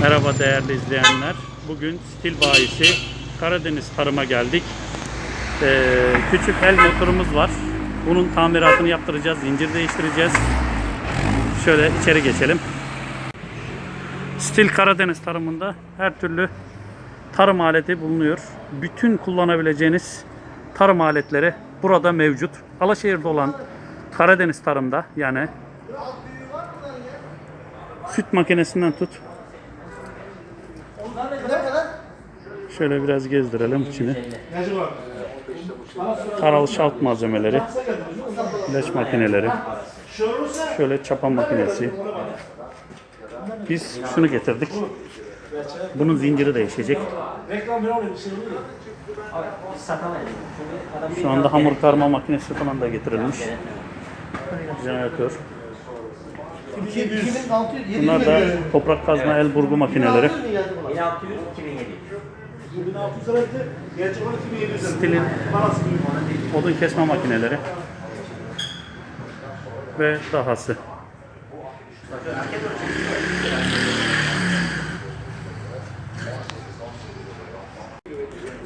Merhaba değerli izleyenler. Bugün stil bayisi Karadeniz Tarım'a geldik. Ee, küçük el motorumuz var. Bunun tamiratını yaptıracağız, zincir değiştireceğiz. Şöyle içeri geçelim. Stil Karadeniz Tarımı'nda her türlü tarım aleti bulunuyor. Bütün kullanabileceğiniz tarım aletleri burada mevcut. Alaşehir'de olan Karadeniz Tarım'da yani süt makinesinden tut Şöyle biraz gezdirelim içini. Taral şalt malzemeleri, ilaç makineleri, şöyle çapa makinesi. Biz şunu getirdik. Bunun zinciri değişecek. Şu anda hamur karma makinesi falan da getirilmiş. Jeneratör. 2600 Bunlar da toprak kazma el burgu makineleri. 1600 2700. 2600 liraydı. Gerçek olarak 2700 lira. Stilin odun kesme makineleri ve dahası.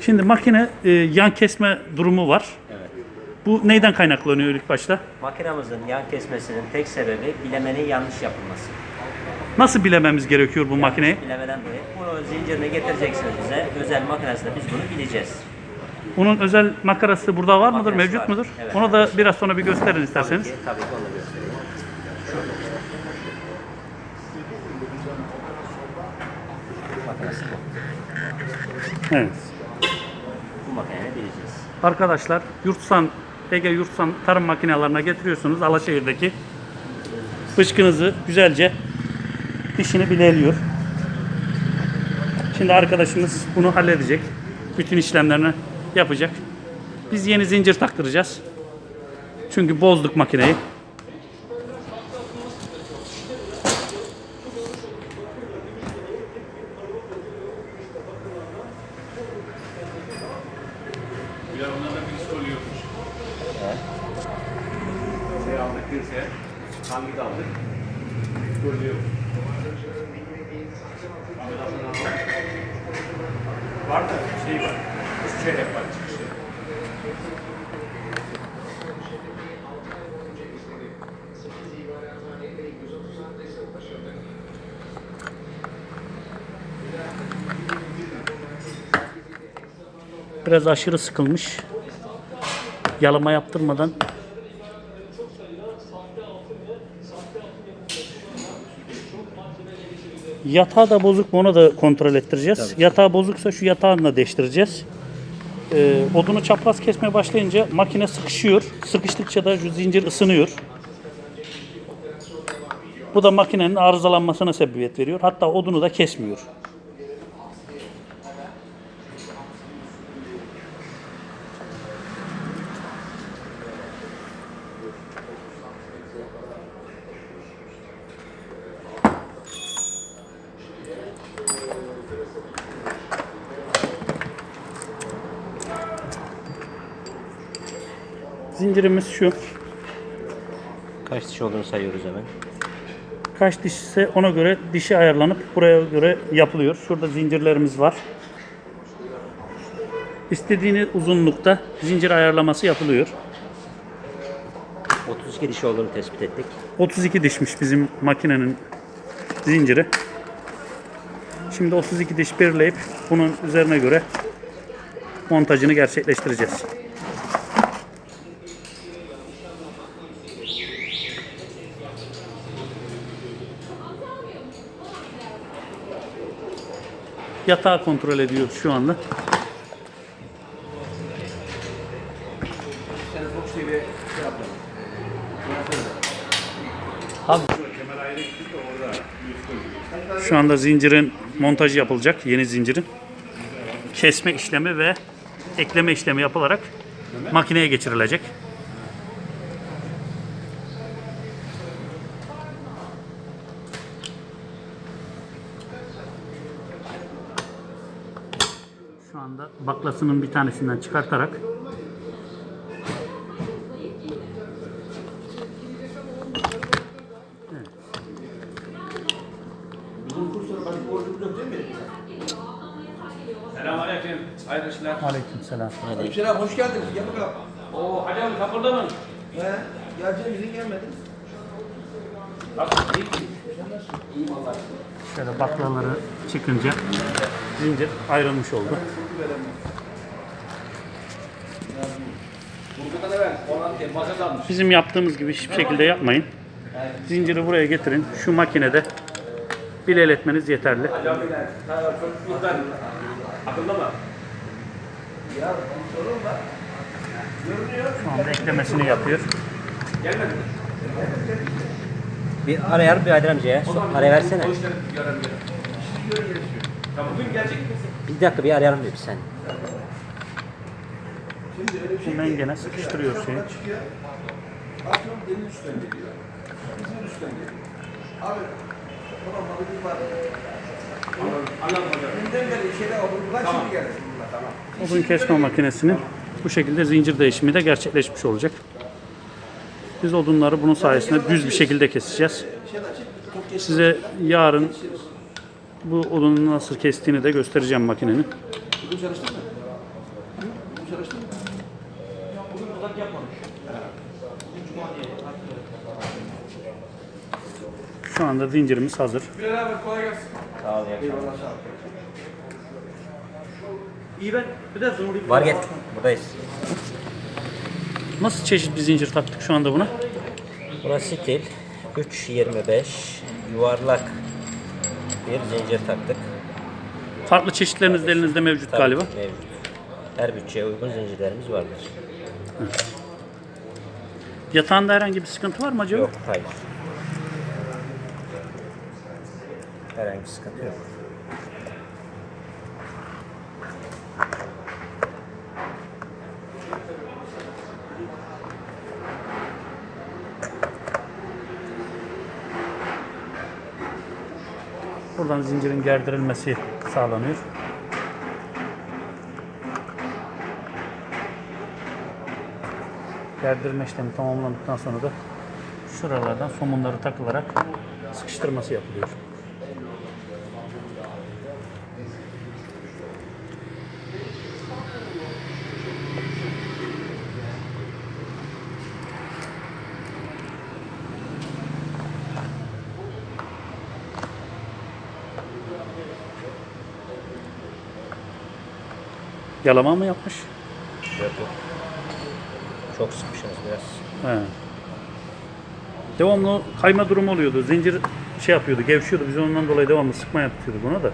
Şimdi makine e, yan kesme durumu var. Bu neyden kaynaklanıyor ilk başta? Makinamızın yan kesmesinin tek sebebi bilemenin yanlış yapılması. Nasıl bilememiz gerekiyor bu makineyi? Bilemeden dolayı bunu zincirini getireceksiniz bize. Özel makinesinde biz bunu bileceğiz. Bunun özel makarası burada var mıdır, Makinesi mevcut var. mudur? Evet. Onu da biraz sonra bir gösterin isterseniz. Tabii ki, tabii ki onu da göstereyim. Makinesi bu. Evet. Bu makineyi bileceğiz. Arkadaşlar Yurtsan, Ege Yurtsan tarım makinelerine getiriyorsunuz Alaşehir'deki. Fışkınızı güzelce dişini bileliyor. Şimdi arkadaşımız bunu halledecek. Bütün işlemlerini yapacak. Biz yeni zincir taktıracağız. Çünkü bozduk makineyi. Hangi aldık? Oluyor. Var da şey var. Üç çeyrek var. Biraz aşırı sıkılmış. Yalama yaptırmadan Yatağı da bozuk mu onu da kontrol ettireceğiz. Yatağı bozuksa şu yatağını da değiştireceğiz. Ee, odunu çapraz kesmeye başlayınca makine sıkışıyor. Sıkıştıkça da şu zincir ısınıyor. Bu da makinenin arızalanmasına sebebiyet veriyor. Hatta odunu da kesmiyor. Zincirimiz şu. Kaç diş olduğunu sayıyoruz hemen. Kaç diş ise ona göre dişi ayarlanıp buraya göre yapılıyor. Şurada zincirlerimiz var. İstediğiniz uzunlukta zincir ayarlaması yapılıyor. 32 dişi olduğunu tespit ettik. 32 dişmiş bizim makinenin zinciri. Şimdi 32 diş birleyip bunun üzerine göre montajını gerçekleştireceğiz. Yatağı kontrol ediyoruz şu anda. Şu anda zincirin montajı yapılacak. Yeni zincirin. Kesme işlemi ve ekleme işlemi yapılarak makineye geçirilecek. Şu anda baklasının bir tanesinden çıkartarak mi? Selamünaleyküm. Hayırlı işler. Aleykümselam. Aleykümselam hoş geldiniz. Gel bakalım. Oo Hacı abi kapıda mı? He, geleceğim izin gelmedi. Nasıl? İyi mi? Şöyle baklaları çıkınca zincir ayrılmış oldu. Bizim yaptığımız gibi hiçbir şekilde yapmayın. Zinciri buraya getirin. Şu makinede bileletmeniz yeterli. Şu anda eklemesini yapıyor. Gelmedi? Bir arayar bir Adem amcaya. zaman Araya versene. Tamam bugün gelecek misin? Bir dakika bir arayalım bir sen. Şimdi öyle bir şey Hemen gene sıkıştırıyor şeyi. Atıyorum deniz üstten geliyor. İzmir üstten geliyor. Abi tamam bir var. Anladım. Hocam. Önden Tamam. şimdi. Tamam. Odun kesme makinesinin bu şekilde zincir değişimi de gerçekleşmiş olacak. Biz odunları bunun sayesinde düz bir şekilde keseceğiz. Size yarın bu odunu nasıl kestiğini de göstereceğim makinenin. Şu anda zincirimiz hazır. Bilal abi kolay gelsin. Sağ ol. Eyvallah sağ. İyi ben bir de. Var gel. Buradayız. Nasıl çeşit bir zincir taktık şu anda buna? Buna stil 3.25 yuvarlak bir zincir taktık. Farklı çeşitleriniz de elinizde mevcut Tabii galiba. Mevcut. Her bütçeye uygun zincirlerimiz vardır. Yatağında herhangi bir sıkıntı var mı acaba? Yok, hayır. Herhangi bir sıkıntı yok. Buradan zincirin gerdirilmesi sağlanıyor. Gerdirme işlemi tamamlandıktan sonra da şuralardan somunları takılarak sıkıştırması yapılıyor. Yalama mı yapmış? Yok yok. Çok sıkmışsınız biraz. He. Devamlı kayma durumu oluyordu. Zincir şey yapıyordu, gevşiyordu. Biz ondan dolayı devamlı sıkma yapıyorduk buna da. Bu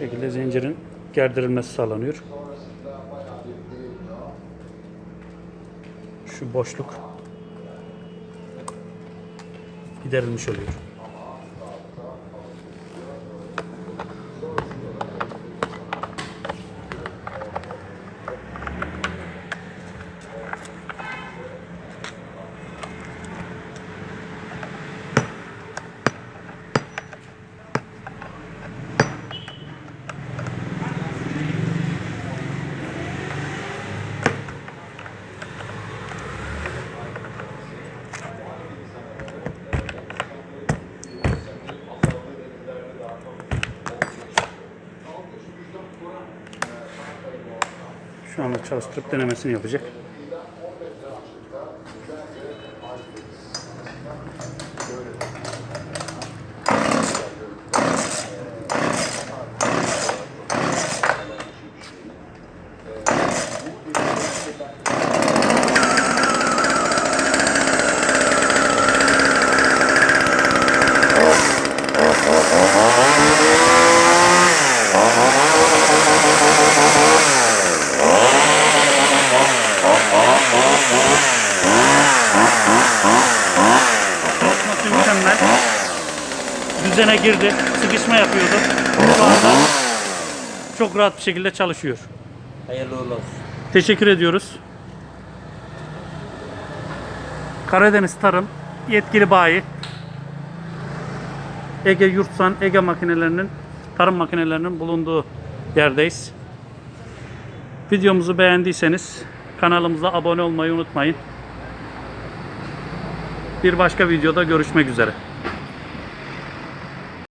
şekilde zincirin gerdirilmesi sağlanıyor. Şu boşluk giderilmiş oluyor. Şu anda çalıştırıp denemesini yapacak. Düzene girdi. Sıkışma yapıyordu. Şu anda çok rahat bir şekilde çalışıyor. Hayırlı uğurlu olsun. Teşekkür ediyoruz. Karadeniz Tarım yetkili bayi Ege Yurtsan Ege makinelerinin tarım makinelerinin bulunduğu yerdeyiz. Videomuzu beğendiyseniz kanalımıza abone olmayı unutmayın. Bir başka videoda görüşmek üzere.